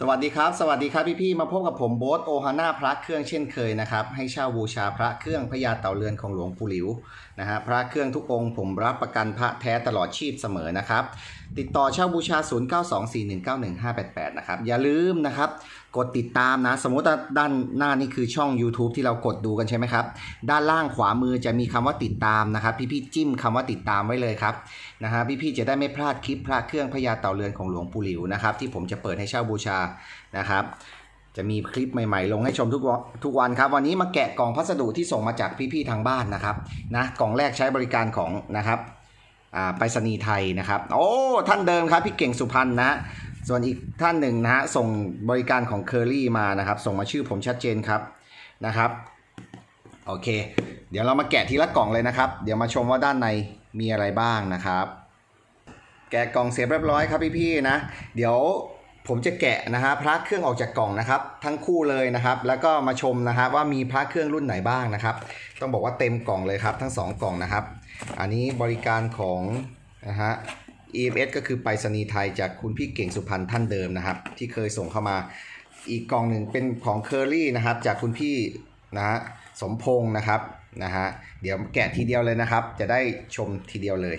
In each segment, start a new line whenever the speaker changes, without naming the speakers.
สวัสดีครับ สวัสดีครับพี่ๆ มาพบกับผมโบ๊ทโอฮาน่าพระเครื่องเช่นเคยนะครับ ให้เช่าบูชาพระเครื่องพญาเต่าเรือนของหลวงปู่หลิวนะฮะพระเครื่องทุกองค์ผมรับประกันพระแท้ตลอดชีพเสมอนะครับ ติดต่อเช่าบูชา 0924191588 นะครับ อย่าลืมนะครับกดติดตามนะ สมมติว่าด้านหน้านี่คือช่อง YouTube ที่เรากดดูกันใช่ไหมครับ ด้านล่างขวามือจะมีคำว่าติดตามนะครับ พี่ๆจิ้มคำว่าติดตามไว้เลยครับนะฮะพี่ๆจะได้ไม่พลาดคลิปพระเครื่องพญาเต่าเรือนของหลวงปู่หลิวนะครับที่ผมจะเปิดให้เช่าบูชานะครับจะมีคลิปใหม่ๆ ลงให้ชมทุกวันทุกวันครับ วันนี้มาแกะกล่องพัสดุที่ส่งมาจากพี่ๆทางบ้านนะครับนะกล่องแรกใช้บริการของนะครับอ่าไปรษณีย์ไทยนะครับ โอ้ท่านเดิมครับพี่เก่งสุพรรณนะ ส่วนอีกท่านหนึ่งนะฮะส่งบริการของเคอรี่มานะครับ ส่งมาชื่อผมชัดเจนครับนะครับโอเค เดี๋ยวเรามาแกะทีละกล่องเลยนะครับ เดี๋ยวมาชมว่าด้านในมีอะไรบ้างนะครับ แกะกล่องเสร็จเรียบร้อยครับพี่ๆนะ เดี๋ยวผมจะแกะนะฮะพระเครื่องออกจากกล่องนะครับ ทั้งคู่เลยนะครับ แล้วก็มาชมนะฮะว่ามีพระเครื่องรุ่นไหนบ้างนะครับ ต้องบอกว่าเต็มกล่องเลยครับ ทั้งสองกล่องนะครับ อันนี้บริการของนะฮะ EMS ก็คือไปรษณีย์ไทยจากคุณพี่เก่งสุพรรณท่านเดิมนะครับ ที่เคยส่งเข้ามาอีกกล่องหนึ่งเป็นของเคอรี่นะครับ จากคุณพี่นะฮะสมพงศ์นะครับนะฮะเดี๋ยวแกะทีเดียวเลยนะครับ จะได้ชมทีเดียวเลย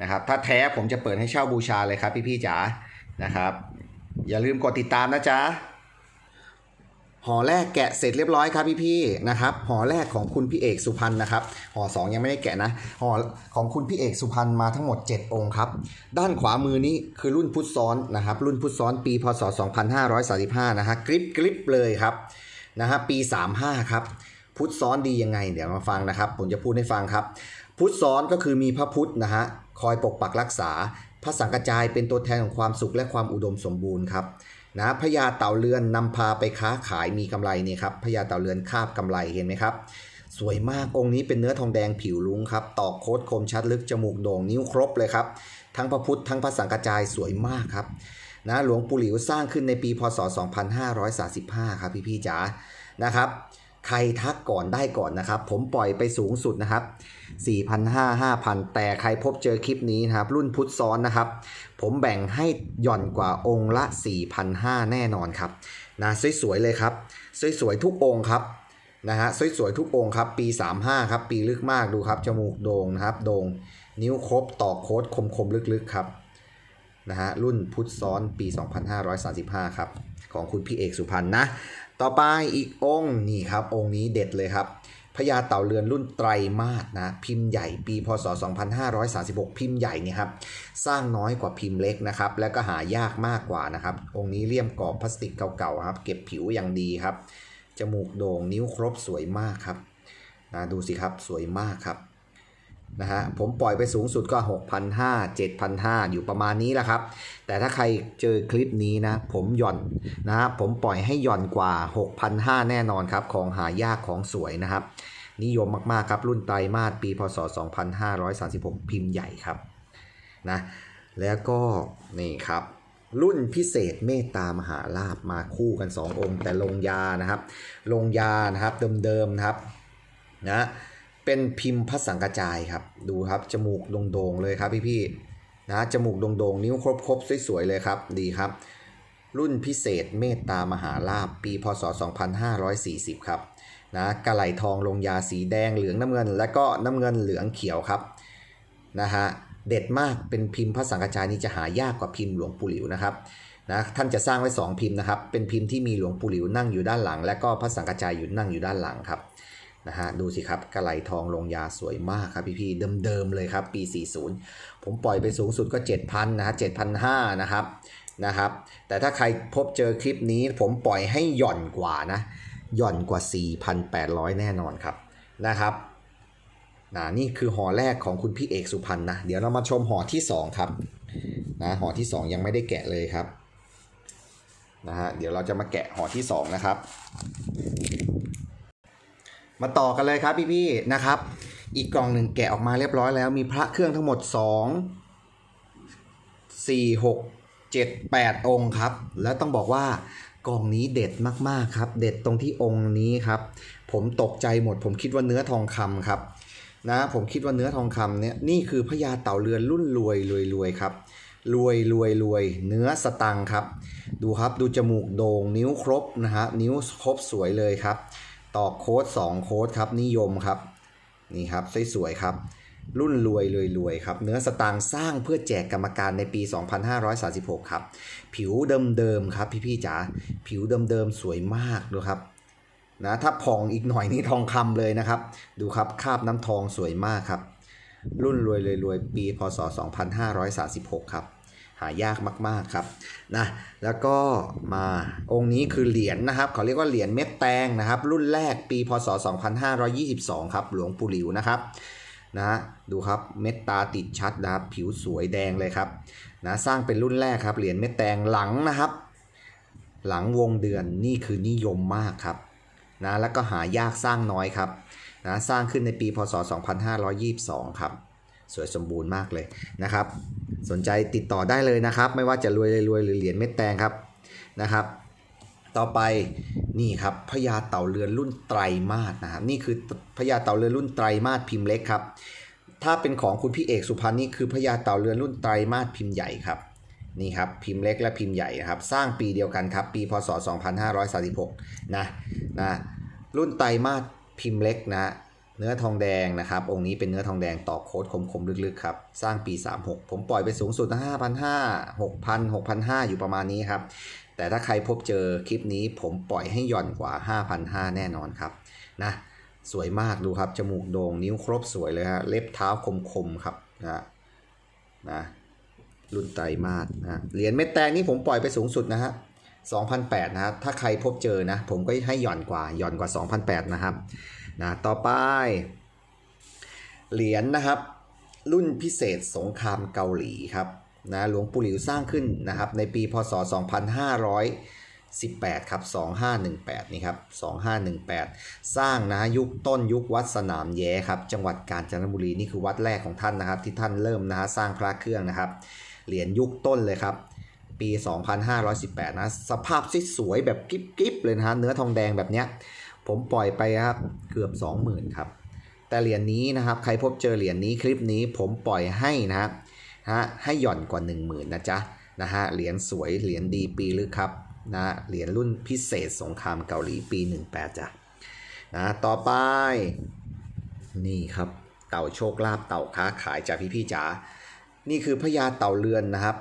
นะครับ ถ้าแท้ผมจะเปิดให้เช่าบูชาเลยครับพี่ๆจ๋านะครับ อย่าลืมกดติดตามนะจ๊ะ ห่อแรกแกะเสร็จเรียบร้อยครับพี่ๆนะครับห่อแรกของคุณพี่เอกสุพรรณนะครับห่อสองยังไม่ได้แกะนะห่อของคุณพี่เอกสุพรรณมาทั้งหมด 7 องค์ครับ ด้านขวามือนี้คือรุ่นพุทธซ้อนนะครับ รุ่นพุทธซ้อนปีพศ 2535 นะฮะกริปกริปเลยครับนะฮะปี 35 ครับ พุทธซ้อนดียังไง เดี๋ยวมาฟังนะครับ ผมจะพูดให้ฟังครับ พุทธซ้อนก็คือมีพระพุทธนะฮะคอยปกปักรักษาพระสังกระจายเป็นตัวแทนของความสุขและความอุดมสมบูรณ์ครับ นะพญาเต่าเรือนนำพาไปค้าขายมีกำไรเนี่ยครับพญาเต่าเรือนคาบกำไรเห็นไหมครับ สวยมากองค์นี้เป็นเนื้อทองแดงผิวลุงครับตอกโคดคมชัดลึกจมูกโด่งนิ้วครบเลยครับ ทั้งพระพุทธทั้งพระสังกระจายสวยมากครับนะหลวงปู่หลิวสร้างขึ้นในปีพศ 2535 ครับพี่ๆจ๋านะครับ ใครทักก่อนได้ก่อนนะครับ ผมปล่อยไปสูงสุดนะครับ 4,500 5,000 แต่ใครพบเจอคลิปนี้นะครับ รุ่นพุทธซ้อนนะครับ ผมแบ่งให้หย่อนกว่าองค์ละ 4,500 แน่นอนครับนะสวยๆเลยครับ สวยๆทุกองค์ครับนะฮะสวยๆทุกองค์ครับ ปี 35 ครับ ปีลึกมากดูครับ จมูกโด่งนะครับ โด่งนิ้วครบต่อโค้ดคมๆลึกๆครับนะฮะรุ่นพุทธซ้อนปี 2535 ครับ ของคุณพี่เอกสุพรรณนะ ต่อไปอีกองค์นี่ครับองค์นี้เด็ดเลยครับพญาเต่าเรือนรุ่นไตรมาสนะพิมพ์ใหญ่ปีพศ 2536 พิมพ์ใหญ่นี่ครับสร้างน้อยกว่าพิมพ์เล็กนะครับแล้วก็หายากมากกว่านะครับองค์นี้เลี่ยมกรอบพลาสติกเก่าๆครับเก็บผิวอย่างดีครับจมูกโด่งนิ้วครบสวยมากครับนะดูสิครับสวยมากครับ นะฮะผมปล่อยไปสูงสุดก็ 6,500 7,500 อยู่ประมาณนี้แหละครับ แต่ถ้าใครเจอคลิปนี้นะ ผมหย่อนนะฮะผมปล่อยให้หย่อนกว่า 6,500 แน่นอนครับ ของหายากของสวยนะครับ นิยมมาก ๆ ครับรุ่นไตรมาสปีพศ 2536 พิมพ์ใหญ่ครับนะแล้วก็นี่ครับรุ่นพิเศษเมตตามหาลาบมาคู่กัน 2 องค์ แต่ลงยานะครับ ลงยานะครับเดิมๆนะครับนะ เป็นพิมพ์พระสังกระจายครับ ดูครับจมูกโด่งๆเลยครับพี่ๆนะจมูกโด่งๆนิ้วครบๆสวยๆเลยครับดีครับ รุ่นพิเศษเมตตามหาลาบปีพศ 2540 ครับนะกระไหลทองลงยาสีแดงเหลืองน้ำเงิน และก็น้ำเงินเหลืองเขียวครับนะฮะเด็ดมากเป็นพิมพ์พระสังกระจายนี่จะหายากกว่าพิมพ์หลวงปู่หลิวนะครับนะท่านจะสร้างไว้ 2 พิมพ์นะครับเป็นพิมพ์ที่มีหลวงปู่หลิวนั่งอยู่ด้านหลัง และก็พระสังกระจายอยู่นั่งอยู่ด้านหลังครับ นะฮะดูสิครับกระไหลทองลงยาสวยมากครับพี่ๆเดิมๆเลยครับปี 40 ผมปล่อยไปสูงสุดก็ 7,000นะฮะ7,500นะครับนะครับแต่ถ้าใครพบเจอคลิปนี้ผมปล่อยให้หย่อนกว่านะหย่อนกว่า 4,800 แน่นอนครับนะครับนะนี่คือห่อแรกของคุณพี่เอกสุพรรณนะ เดี๋ยวเรามาชมห่อที่2ครับนะห่อที่ 2 ยังไม่ได้แกะเลยครับนะฮะเดี๋ยวเราจะมาแกะห่อที่ 2 นะครับ มาต่อกันเลยครับพี่ๆนะครับ อีกกล่องหนึ่งแกะออกมาเรียบร้อยแล้ว มีพระเครื่องทั้งหมด 2 4 6 7 8 องค์ครับ แล้วต้องบอกว่ากล่องนี้เด็ดมากๆครับ เด็ดตรงที่องค์นี้ครับ ผมตกใจหมด ผมคิดว่าเนื้อทองคำครับนะผมคิดว่าเนื้อทองคำเนี่ยนี่คือพญาเต่าเรือนรุ่นรวยรวยรวยครับรวยรวยรวยเนื้อสตังค์ครับ ดูครับดูจมูกโด่งนิ้วครบนะฮะนิ้วครบสวยเลยครับ ต่อโค้ด2โค้ดครับนิยมครับนี่ครับสวยๆครับ รุ่นรวยรวยรวยครับ เนื้อสตางค์สร้างเพื่อแจกกรรมการในปี 2536 ครับ ผิวเดิมๆครับพี่ๆจ๋าผิวเดิมๆสวยมากดูครับนะถ้าผ่องอีกหน่อยนี่ทองคำเลยนะครับ ดูครับคาบน้ำทองสวยมากครับ รุ่นรวยรวยรวยปีพศ 2536 ครับ หายากมากๆครับนะแล้วก็มาองค์นี้คือเหรียญนะครับเขาเรียกว่าเหรียญเม็ดแตงนะครับ รุ่นแรกปีพศ 2522 ครับ หลวงปู่หลิวนะครับนะดูครับเม็ดตาติดชัดนะครับผิวสวยแดงเลยครับนะสร้างเป็นรุ่นแรกครับเหรียญเม็ดแตงหลังนะครับ หลังวงเดือนนี่คือนิยมมากครับนะแล้วก็หายากสร้างน้อยครับนะสร้างขึ้นในปีพศ 2522 ครับ สวยสมบูรณ์มากเลยนะครับ สนใจติดต่อได้เลยนะครับ ไม่ว่าจะรวยเลยรวยหรือเหรียญเม็ดแตงครับนะครับ ต่อไปนี่ครับพญาเต่าเรือนรุ่นไตรมาสนะครับนี่คือพญาเต่าเรือนรุ่นไตรมาสพิมพ์เล็กครับถ้าเป็นของคุณพี่เอกสุพรรณนี่คือพญาเต่าเรือนรุ่นไตรมาสพิมพ์ใหญ่ครับนี่ครับพิมพ์เล็กและพิมพ์ใหญ่นะครับสร้างปีเดียวกันครับปีพศ 2536นะนะรุ่นไตรมาสพิมพ์เล็กนะ เนื้อทองแดงนะครับ องค์นี้เป็นเนื้อทองแดงต่อโค้ดคมๆลึกๆครับ สร้างปี 36 ผมปล่อยไปสูงสุดนะ5,500 6,000 6,500 อยู่ประมาณนี้ครับ แต่ถ้าใครพบเจอคลิปนี้ผมปล่อยให้หย่อนกว่า 5,500 แน่นอนครับนะสวยมากดูครับ จมูกโด่งนิ้วครบสวยเลยฮะเล็บเท้าคมๆครับนะนะรุ่นไตรมาสนะเหรียญเม็ดแตงนี่ผมปล่อยไปสูงสุดนะฮะ2,008นะครับถ้าใครพบเจอนะ ผมก็ให้หย่อนกว่าหย่อนกว่า 2,008นะครับ นะต่อไป เหรียญนะครับ รุ่นพิเศษสงครามเกาหลีครับนะหลวงปู่หลิวสร้างขึ้นนะครับ ในปีพศ 2518 ครับ 2518 นี่ครับ 2518 สร้างนะยุคต้นยุควัดสนามแย้ครับ จังหวัดกาญจนบุรีนี่คือวัดแรกของท่านนะครับ ที่ท่านเริ่มนะฮะสร้างพระเครื่องนะครับ เหรียญยุคต้นเลยครับ ปี 2518 นะ สภาพสวยแบบกิ๊บๆเลยนะฮะเนื้อทองแดงแบบเนี้ย ผมปล่อยไปครับเกือบ 20,000ครับแต่เหรียญนี้นะครับใครพบเจอเหรียญนี้คลิปนี้ผมปล่อยให้นะครับฮะให้หย่อนกว่า 10,000นะจ๊ะนะฮะเหรียญสวยเหรียญดีปีลึกครับนะเหรียญรุ่นพิเศษสงครามเกาหลีปี 18จ้ะนะต่อไป นี่ครับ เต่าโชคลาภเต่าค้าขายจากพี่ๆจ๋านี่คือพญาเต่าเรือนนะครับ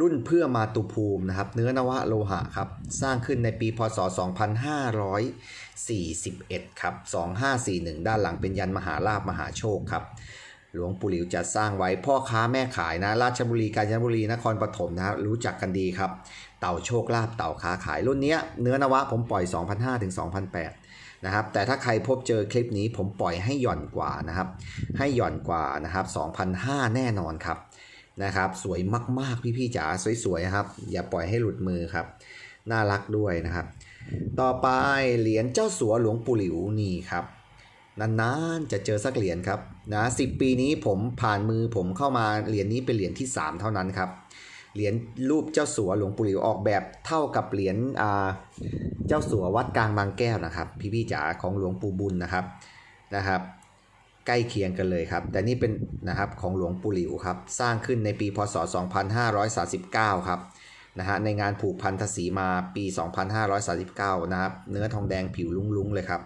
รุ่นเพื่อมาตุภูมินะครับ เนื้อนวะโลหะครับ สร้างขึ้นในปีพศ 2541 ครับ 2541 ด้านหลังเป็นยันมหาลาภมหาโชคครับ หลวงปู่หลิวจัดสร้างไว้พ่อค้าแม่ขายนะ ราชบุรีกาญจนบุรีนครปฐมนะครับรู้จักกันดีครับ เต่าโชคลาภเต่าค้าขายรุ่นเนี้ยเนื้อนวะผมปล่อย2,500ถึง2,800นะครับแต่ถ้าใครพบเจอคลิปนี้ผมปล่อยให้หย่อนกว่านะครับ ให้หย่อนกว่านะครับ2,500แน่นอนครับ นะครับ สวยมาก ๆ พี่ๆจ๋าสวย ๆ ครับ อย่าปล่อยให้หลุดมือครับ น่ารักด้วยนะครับ ต่อไปเหรียญเจ้าสัวหลวงปู่หลิวนี่ครับนานๆจะเจอสักเหรียญครับนะสิปีนี้ผมผ่านมือผมเข้ามาเหรียญนี้เป็นเหรียญที่ 3 เท่านั้นครับเหรียญรูปเจ้าสัวหลวงปู่หลิวออกแบบเท่ากับเหรียญเจ้าสัววัดกลางบางแก้วนะครับ พี่ๆจ๋าของหลวงปู่บุญนะครับนะครับ ใกล้เคียงกันเลยครับ แต่นี่เป็นนะครับของหลวงปู่หลิวครับ สร้างขึ้นในปีพศ 2539 ครับนะฮะในงานผูกพันธสีมาปี 2539 นะครับ เนื้อทองแดงผิวลุ้งๆ เลยครับ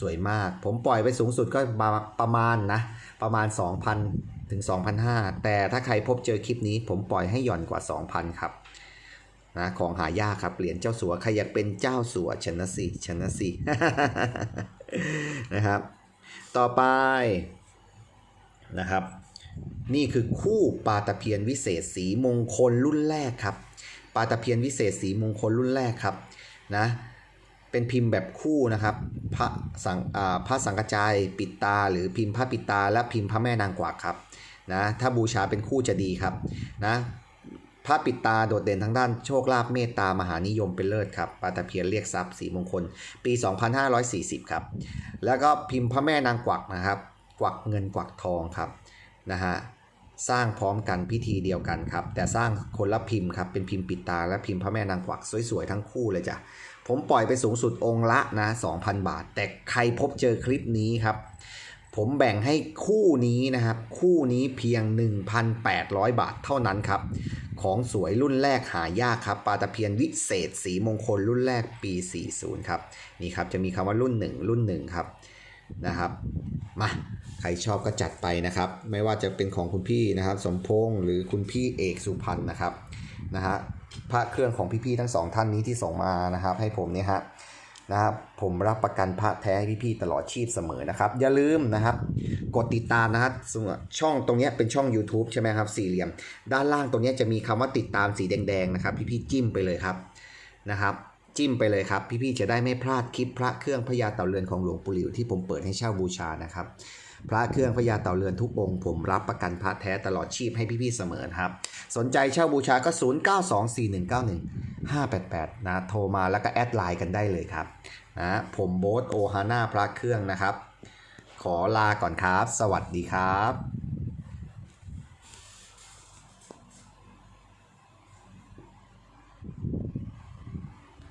สวยมาก ผมปล่อยไปสูงสุดก็ประมาณนะประมาณ 2,000 ถึง 2,500 แต่ถ้าใครพบเจอคลิปนี้ ผมปล่อยให้หย่อนกว่า 2,000 ครับนะของหายากครับเหรียญเจ้าสัวใครอยากเป็นเจ้าสัวชนะสิชนะสินะครับ ต่อไปนะครับ นี่คือคู่ปลาตะเพียนวิเศษสีมงคลรุ่นแรกครับปลาตะเพียนวิเศษสีมงคลรุ่นแรกครับนะเป็นพิมพ์แบบคู่นะครับพระสังพระสังกจายปิดตา หรือพิมพ์พระปิดตา และพิมพ์พระแม่นางกวักครับนะถ้าบูชาเป็นคู่จะดีครับนะ พระปิดตาโดดเด่นทั้งด้านโชคลาภเมตตามหานิยมเป็นเลิศครับปาตะเพียนเรียกทรัพย์สีมงคล ปี 2540 ครับ แล้วก็พิมพ์พระแม่นางกวักนะครับ กวักเงินกวักทองครับนะฮะสร้างพร้อมกันพิธีเดียวกันครับ แต่สร้างคนละพิมพ์ครับเป็นพิมพ์ปิดตาและพิมพ์พระแม่นางกวักสวยๆทั้งคู่เลยจ้ะผมปล่อยไปสูงสุดองค์ละนะ 2,000 บาท แต่ใครพบเจอคลิปนี้ครับ ผมแบ่งให้คู่นี้นะครับ คู่นี้เพียง 1,800 บาทเท่านั้นครับ ของสวยรุ่นแรกหายากครับปลาตะเพียนวิเศษสีมงคลรุ่นแรกปี 40 ครับ นี่ครับจะมีคำว่ารุ่น 1 รุ่น 1 ครับนะครับมาใครชอบก็จัดไปนะครับ ไม่ว่าจะเป็นของคุณพี่นะครับ สมพงษ์หรือคุณพี่เอกสุพรรณนะครับนะฮะพระเครื่องของพี่ๆทั้งสองท่านนี้ที่ส่งมานะครับ ให้ผมเนี่ยฮะ นะครับผมรับประกันพระแท้ให้พี่ๆตลอดชีพเสมอนะครับ อย่าลืมนะครับ กดติดตามนะครับช่องตรงนี้เป็นช่อง YouTube ใช่ไหมครับสี่เหลี่ยม ด้านล่างตรงนี้จะมีคำว่าติดตามสีแดงๆนะครับ พี่ๆจิ้มไปเลยครับนะครับ จิ้มไปเลยครับ พี่ๆจะได้ไม่พลาดคลิปพระเครื่องพญาเต่าเรือนของหลวงปู่หลิวที่ผมเปิดให้เช่าบูชานะครับ พระเครื่องพญาเต่าเรือนทุกองค์ผมรับประกันพระแท้ตลอดชีพให้พี่ๆเสมอครับ สนใจเช่าบูชาก็ 0924191588 นะโทรมาแล้วก็แอดไลน์กันได้เลยครับนะผมโบ๊ทโอฮาน่าพระเครื่องนะครับ ขอลาก่อนครับ สวัสดีครับ